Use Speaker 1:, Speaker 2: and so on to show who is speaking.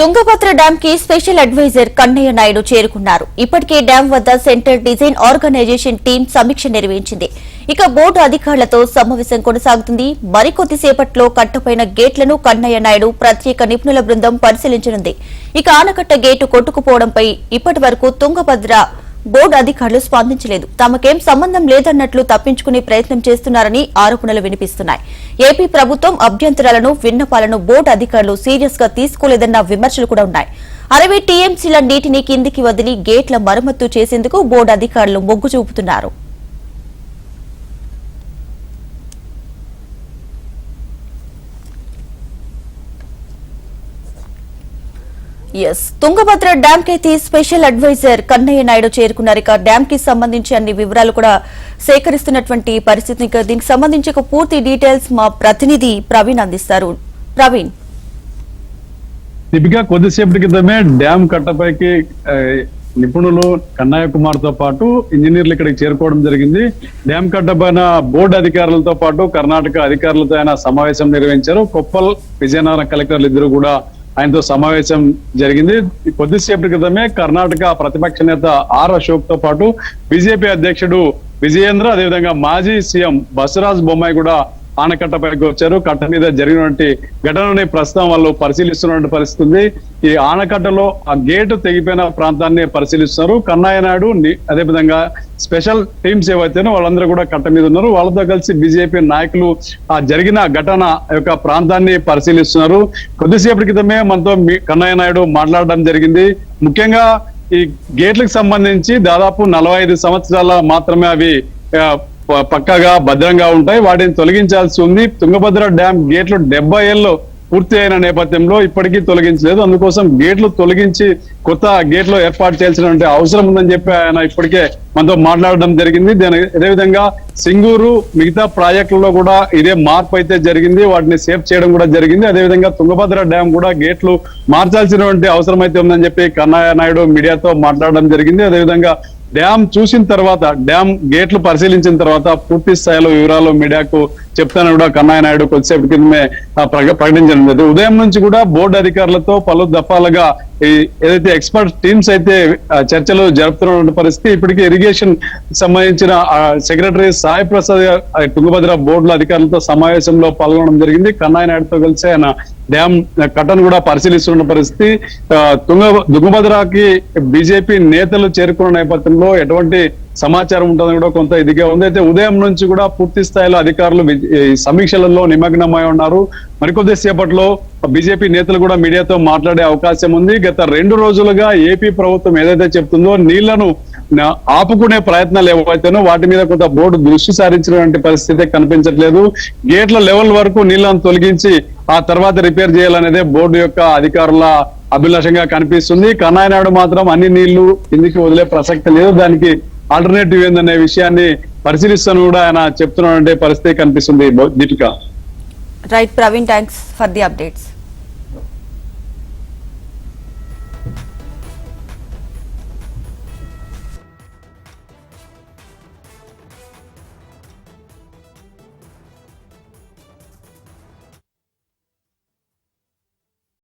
Speaker 1: Tungabhadra dam కి special advisor Kannaiah Naidu చేరుకున్నారు. ఇప్పటికే డ్యాం వద్ద సెంటర్ డిజైన్ ఆర్గనైజేషన్ టీం సమీక్ష నిర్వహించింది. ఇక బోర్డు అధికారులతో సమావేశం కొనసాగుతుంది. మరికొద్దిసేపట్లో కట్టపైన గేట్లను కన్నయ్య నాయుడు ప్రత్యేక నిపుణుల బృందం పరిశీలించనుంది. ఇక ఆనకట్ట గేటు కొట్టుకుపోవడంపై ఇప్పటి వరకు తుంగభద్ర బోర్డు అధికారులు స్పందించలేదు. తమకేం సంబంధం లేదన్నట్లు తప్పించుకునే ప్రయత్నం చేస్తున్నారని ఆరోపణలు వినిపిస్తున్నాయి. ఏపీ ప్రభుత్వం అభ్యంతరాలను విన్నపాలను బోర్డు అధికారులు సీరియస్గా తీసుకోలేదన్న విమర్శలు కూడా ఉన్నాయి. అరవై టీఎంసీల నీటిని కిందికి వదిలి గేట్ల మరమ్మతు చేసేందుకు బోర్డు అధికారులు మొగ్గు చూపుతున్నారు తుంగభద్ర డ్యాం కైతే స్పెషల్ అడ్వైజర్ కన్నయ్య నాయుడు చేరుకున్నారు. ఇక డ్యామ్కి సంబంధించి అన్ని వివరాలు కూడా సేకరిస్తున్నటువంటి పరిస్థితి. దీనికి సంబంధించి పూర్తి డీటెయిల్స్ మా ప్రతినిధి ప్రవీణ్ అందిస్తారు. ప్రవీణ్.
Speaker 2: దీపిక కొద్దిసేపటి క్రితమే డ్యామ్ కట్టపైకి నిపుణులు కన్నయ్య కుమార్తో పాటు ఇంజనీర్లు ఇక్కడికి చేరుకోవడం జరిగింది. డ్యామ్ కట్టపైన బోర్డు అధికారులతో పాటు కర్ణాటక అధికారులతో ఆయన సమావేశం నిర్వహించారు. కొప్పల్ విజయనగరం కలెక్టర్లు ఇద్దరు కూడా ఆయనతో సమావేశం జరిగింది. కొద్దిసేపటి క్రితమే కర్ణాటక ప్రతిపక్ష నేత ఆర్ అశోక్తో పాటు బీజేపీ అధ్యక్షుడు విజయేంద్ర అదేవిధంగా మాజీ సీఎం బసవరాజ్ బొమ్మాయి కూడా ఆనకట్టపైకి వచ్చారు. కట్ట మీద జరిగినటువంటి ఘటనని ప్రస్తుతం వాళ్ళు పరిశీలిస్తున్నటువంటి పరిస్థితి ఉంది. ఈ ఆనకట్టలో ఆ గేటు తెగిపోయిన ప్రాంతాన్ని పరిశీలిస్తున్నారు కన్నయ్య నాయుడు అదేవిధంగా స్పెషల్ టీమ్స్ ఏవైతేనో వాళ్ళందరూ కూడా కట్ట మీద ఉన్నారు. వాళ్ళతో కలిసి బీజేపీ నాయకులు ఆ జరిగిన ఘటన యొక్క ప్రాంతాన్ని పరిశీలిస్తున్నారు. కొద్దిసేపటి క్రితమే మనతో మీ- కన్నయ్య నాయుడు మాట్లాడడం జరిగింది. ముఖ్యంగా ఈ గేట్లకు సంబంధించి దాదాపు నలభై ఐదు సంవత్సరాల మాత్రమే అవి పక్కగా భద్రంగా ఉంటాయి. వాటిని తొలగించాల్సి ఉంది. తుంగభద్ర డ్యామ్ గేట్లు డెబ్బై ఏళ్ళు పూర్తి అయిన నేపథ్యంలో ఇప్పటికీ తొలగించలేదు. అందుకోసం గేట్లు తొలగించి కొత్త గేట్లు ఏర్పాటు చేయాల్సినటువంటి అవసరం ఉందని చెప్పి ఆయన ఇప్పటికే మనతో మాట్లాడడం జరిగింది. దాని అదేవిధంగా సింగూరు మిగతా ప్రాజెక్టులలో కూడా ఇదే మార్పు అయితే జరిగింది. వాటిని సేఫ్ చేయడం కూడా జరిగింది. అదేవిధంగా తుంగభద్ర డ్యామ్ కూడా గేట్లు మార్చాల్సినటువంటి అవసరం అయితే ఉందని చెప్పి కన్నయ్య నాయుడు మీడియాతో మాట్లాడడం జరిగింది. అదేవిధంగా డ్యామ్ చూసిన తర్వాత డ్యామ్ గేట్లు పరిశీలించిన తర్వాత పూర్తి స్థాయిలో వివరాలు మీడియాకు చెప్తానని కూడా కన్నయ్య నాయుడు కొద్దిసేపు క్రితమే ప్రకటించడం జరిగింది. ఉదయం నుంచి కూడా బోర్డు అధికారులతో పలు దఫాలుగా ఈ ఏదైతే ఎక్స్పర్ట్ టీమ్స్ అయితే చర్చలు జరుపుతున్న పరిస్థితి ఇప్పటికీ ఇరిగేషన్ సంబంధించిన సెక్రటరీ సాయి ప్రసాద్ తుంగభద్ర బోర్డుల అధికారులతో సమావేశంలో పాల్గొనడం జరిగింది. కన్నయ్య నాయుడుతో కలిసి ఆయన డ్యామ్ కట్టను కూడా పరిశీలిస్తున్న పరిస్థితి. తుంగ తుంగభద్రకి బీజేపీ నేతలు చేరుకున్న నేపథ్యంలో ఎటువంటి సమాచారం ఉంటుందని కూడా కొంత ఇదిగా ఉంది. అయితే ఉదయం నుంచి కూడా పూర్తి స్థాయిలో అధికారులు సమీక్షలలో నిమగ్నమై ఉన్నారు. మరికొద్ది సేపట్లో బీజేపీ నేతలు కూడా మీడియాతో మాట్లాడే అవకాశం ఉంది. గత రెండు రోజులుగా ఏపీ ప్రభుత్వం ఏదైతే చెప్తుందో నీళ్ళను ఆపుకునే ప్రయత్నాలు ఏవైతేనో వాటి మీద కొంత బోర్డు దృష్టి సారించినటువంటి పరిస్థితి కనిపించట్లేదు. గేట్ల లెవెల్ వరకు నీళ్ళను తొలగించి ఆ తర్వాత రిపేర్ చేయాలనేదే బోర్డు యొక్క అధికారుల అభిలాషంగా కనిపిస్తుంది. కన్నాయనాయుడు మాత్రం అన్ని నీళ్ళు కిందికి వదిలే ప్రసక్తి లేదు. దానికి ఆల్టర్నేటివ్ ఏందనే విషయాన్ని పరిశీలిస్తాను కూడా ఆయన చెప్తున్నాడంటే పరిస్థితి కనిపిస్తుంది. Deepika.
Speaker 1: Right Praveen thanks for the updates